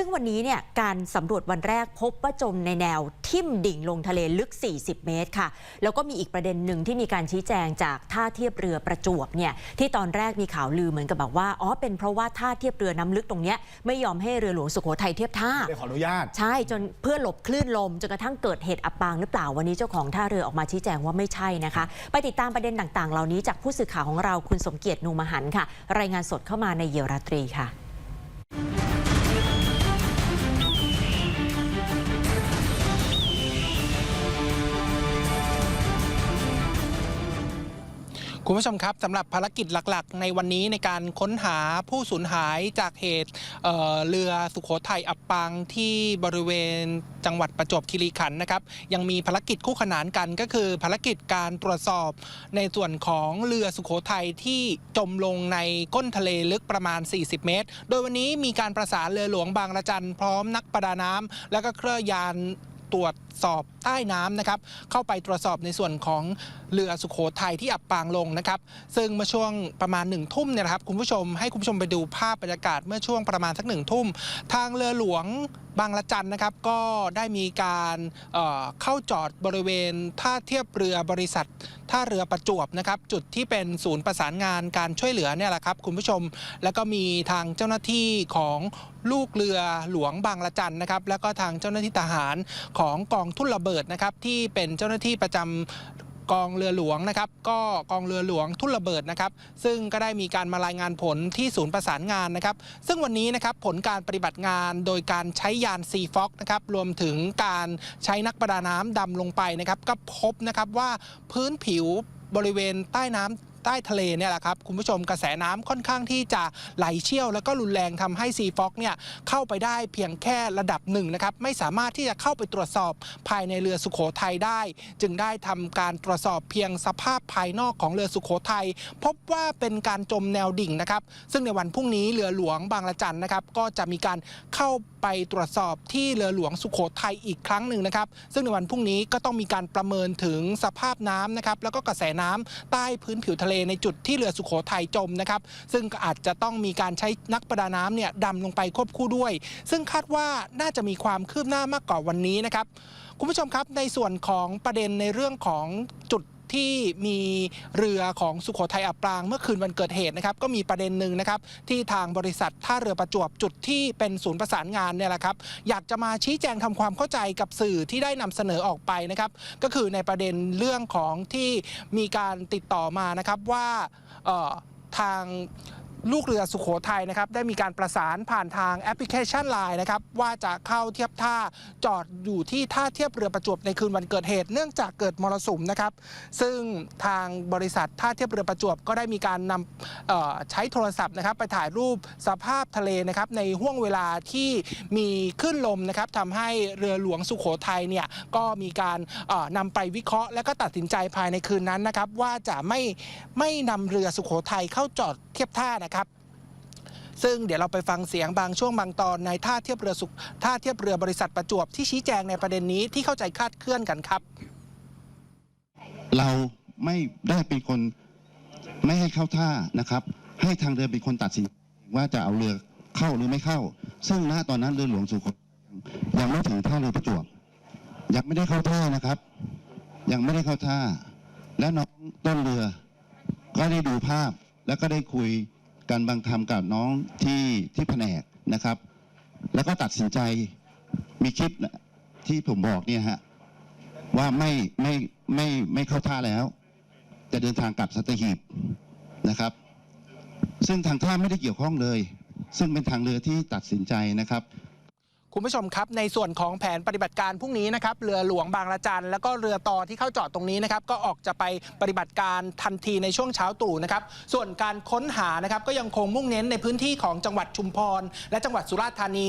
ซึ่งวันนี้เนี่ยการสำรวจวันแรกพบว่าจมในแนวทิ่มดิ่งลงทะเลลึก 40 เมตรค่ะ แล้วก็มีอีกประเด็นหนึ่งที่มีการชี้แจงจากท่าเทียบเรือประจวบเนี่ยที่ตอนแรกมีข่าวลือเหมือนกับแบบว่าอ๋อเป็นเพราะว่าท่าเทียบเรือน้ำลึกตรงเนี้ยไม่ยอมให้เรือหลวงสุโขทัยเทียบท่า ได้ขออนุญาต ใช่จนเพื่อหลบคลื่นลมจนกระทั่งเกิดเหตุอับปางหรือเปล่าวันนี้เจ้าของท่าเรือออกมาชี้แจงว่าไม่ใช่นะคะ ไปติดตามประเด็นต่างๆ เหล่านี้จากผู้สื่อข่าวของเราคุณสมเกียรตินูมหันต์ค่ะ รายงานสดเข้ามาในเยียวราตรีค่ะ คุณผู้ชมครับสำหรับภารกิจหลักๆ ในวันนี้ในการค้นหาผู้สูญหายจากเหตุเเรือสุโขทัยอับปางที่บริเวณจังหวัดประจวบคีรีขันธ์นะครับ ยังมีภารกิจคู่ขนานกันก็คือ ภารกิจการตรวจสอบในส่วนของเรือสุโขทัยที่จมลงในก้นทะเลลึกประมาณ 40 เมตร โดยวันนี้มีการประสานเรือหลวงบางระจันพร้อมนักประดาน้ำแล้วก็เครื่องยาน ตรวจสอบใต้น้ำนะครับ เข้าไปตรวจสอบในส่วนของเรือสุโขทัยที่อับปางลงนะครับ ซึ่งเมื่อช่วงประมาณหนึ่งทุ่มเนี่ยนะครับคุณผู้ชมให้คุณผู้ชมไปดูภาพบรรยากาศเมื่อช่วงประมาณสักหนึ่งทุ่ม ทางเรือหลวง บางละจันนะครับก็ได้มีการเเข้าจอดบริเวณท่าเทียบเรือบริษัทท่าเรือประจวบนะครับจุดที่เป็นศูนย์ประสานงานการช่วยเหลือเนี่ยแหละครับคุณผู้ชม แล้วก็มีทางเจ้าหน้าที่ของลูกเรือหลวงบางละจันนะครับแล้วก็ทางเจ้าหน้าที่ทหารของกองทุ่นระเบิดนะครับที่เป็นเจ้าหน้าที่ประจำ กองเรือหลวงนะครับ ก็กองเรือหลวงทุ่นระเบิดนะครับ ซึ่งก็ได้มีการมารายงานผลที่ศูนย์ประสานงานนะครับ ซึ่งวันนี้นะครับผลการปฏิบัติงานโดยการใช้ยานซีฟ็อกนะครับรวมถึงการใช้นักประดาน้ำดำลงไปนะครับ ก็พบนะครับว่าพื้นผิวบริเวณใต้น้ำ ใต้ทะเลเนี่ยแหละครับคุณผู้ชมกระแสน้ำค่อนข้างที่จะไหลเชี่ยว แล้วก็รุนแรงทำให้ซีฟ็อกเนี่ยเข้าไปได้เพียงแค่ระดับหนึ่งนะครับไม่สามารถที่จะเข้าไปตรวจสอบภายในเรือสุโขทัยได้ จึงได้ทำการตรวจสอบเพียงสภาพภายนอกของเรือสุโขทัยพบว่าเป็นการจมแนวดิ่งนะครับ ซึ่งในวันพรุ่งนี้เรือหลวงบางละจันนะครับ ก็จะมีการเข้าไปตรวจสอบที่เรือหลวงสุโขทัยอีกครั้งหนึ่งนะครับ ซึ่งในวันพรุ่งนี้ก็ต้องมีการประเมินถึงสภาพน้ำนะครับแล้วก็กระแสน้ำใต้พื้นผิวทะเลในจุดที่เรือสุโขทัยจมนะครับ ซึ่งก็อาจจะต้องมีการใช้นักประดาน้ำเนี่ยดำลงไปควบคู่ด้วย ซึ่งคาดว่าน่าจะมีความคืบหน้ามากกว่าวันนี้นะครับ คุณผู้ชมครับในส่วนของประเด็นในเรื่องของจุด ที่มีเรือของสุโขทัยอับปางเมื่อคืนวันเกิดเหตุนะครับก็มีประเด็นหนึ่งนะครับที่ทางบริษัทท่าเรือประจวบจุดที่เป็นศูนย์ประสานงานเนี่ยแหละครับอยากจะมาชี้แจงทำความเข้าใจกับสื่อที่ได้นำเสนอออกไปนะครับก็คือในประเด็นเรื่องของที่มีการติดต่อมานะครับว่าทาง ลูกเรือสุโขทัยนะครับได้มีการประสานผ่านทางแอปพลิเคชัน Line นะครับว่าจะเข้าเทียบท่าจอดอยู่ที่ท่าเทียบเรือประจวบในคืนวันเกิดเหตุ เนื่องจากเกิดมรสุมนะครับ ซึ่งทางบริษัทท่าเทียบเรือประจวบก็ได้มีการนำใช้โทรศัพท์นะครับไปถ่ายรูปสภาพทะเลนะครับในห่วงเวลาที่มีคลื่นลมนะครับทำให้เรือหลวงสุโขทัยเนี่ยก็มีการเอ่อนำไปวิเคราะห์ และก็ตัดสินใจภายในคืนนั้นนะครับว่าจะไม่ไม่นำเรือสุโขทัยเข้าจอดเทียบท่านะครับ ซึ่งเดี๋ยวเราไปฟังเสียงบางช่วงบางตอนในท่าเทียบเรือสุขท่าเทียบเรือบริษัทประจวบที่ชี้แจงในประเด็นนี้ที่เข้าใจคาดเคลื่อนกันครับ เราไม่ได้เป็นคนไม่ให้เข้าท่านะครับ ให้ทางเรือเป็นคนตัดสินว่าจะเอาเรือเข้าหรือไม่เข้า ซึ่งณตอนนั้นเรือหลวงสุโขทัยยังไม่ถึงท่าเรือประจวบยังไม่ได้เข้าท่านะครับ ยังไม่ได้เข้าท่า และน้องต้นเรือ ก็ได้ดูภาพแล้วก็ได้คุย การบังทำกับน้องที่ที่แผนกนะครับ แล้วก็ตัดสินใจมีคลิปที่ผมบอกเนี่ยฮะว่าไม่ไม่ไม่ไม่เข้าท่าแล้ว จะเดินทางกลับสัตหีบนะครับ ซึ่งทางท่าไม่ได้เกี่ยวข้องเลย ซึ่งเป็นทางเรือที่ตัดสินใจนะครับ คุณผู้ชมครับในส่วนของแผนปฏิบัติการพรุ่งนี้นะครับเรือหลวงบางละจันแล้วก็เรือต่อที่เข้าจอดตรงนี้นะครับก็ออกจะไปปฏิบัติการทันทีในช่วงเช้าตรู่นะครับส่วนการค้นหานะครับก็ยังคงมุ่งเน้นในพื้นที่ของจังหวัดชุมพรและจังหวัดสุราษฎร์ธานี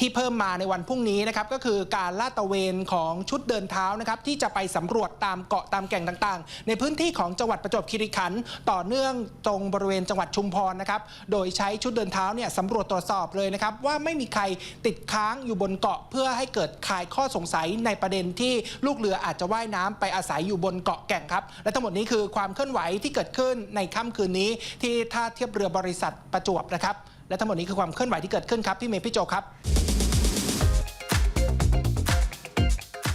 ที่เพิ่มมาในวันพรุ่งนี้นะครับก็คือการลาดตระเวนของชุดเดินเท้านะครับที่จะไปสำรวจตามเกาะตามแก่งต่างๆ ในพื้นที่ของจังหวัดประจวบคีรีขันธ์ต่อเนื่องตรงบริเวณจังหวัดชุมพรนะครับโดยใช้ชุดเดินเท้าเนี่ยสำรวจตรวจสอบเลยนะครับว่าไม่มีใครติดค้างอยู่บนเกาะเพื่อให้เกิดคลายข้อสงสัยในประเด็นที่ลูกเรืออาจจะว่ายน้ำไปอาศัยอยู่บนเกาะแก่งครับ และทั้งหมดนี้คือความเคลื่อนไหวที่เกิดขึ้นในค่ำคืนนี้ ที่ท่าเทียบเรือบริษัทประจวบนะครับ และทั้งหมดนี้คือความเคลื่อนไหวที่เกิดขึ้นครับ พี่เมย์พี่โจครับ